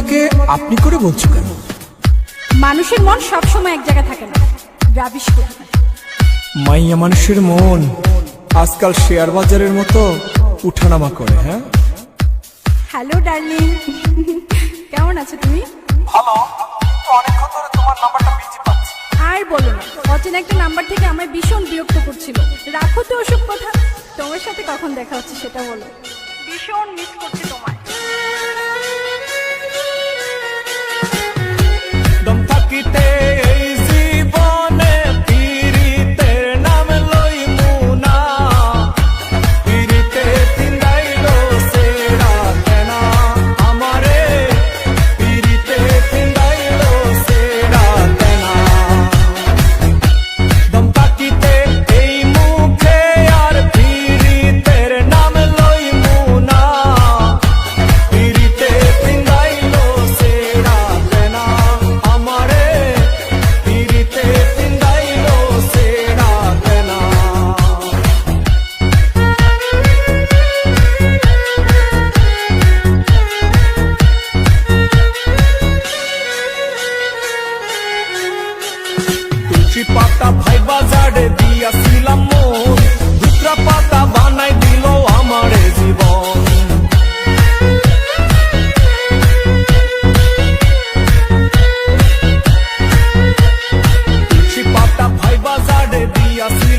আমাকে আপনি করে বলছো কেন? মানুষের মন সবসময় এক জায়গায় থাকে না। রাবিশ করে মাইয়া মানুষের মন আজকাল শেয়ার বাজারের মতো উঠানামা করে হ্যাঁ? Hello darling. কেমন আছো তুমি? ভালো। অনেকক্ষণ ধরে তোমার নাম্বারটা বিজি পাচ্ছি। আর বলো না অচেনা একটা নাম্বার থেকে আমায় ভীষণ বিরক্ত করছিল। রাখো তো ওসব কথা। তোমার সাথে কখন দেখা হচ্ছে সেটা বলো। ভীষণ মিস করছি a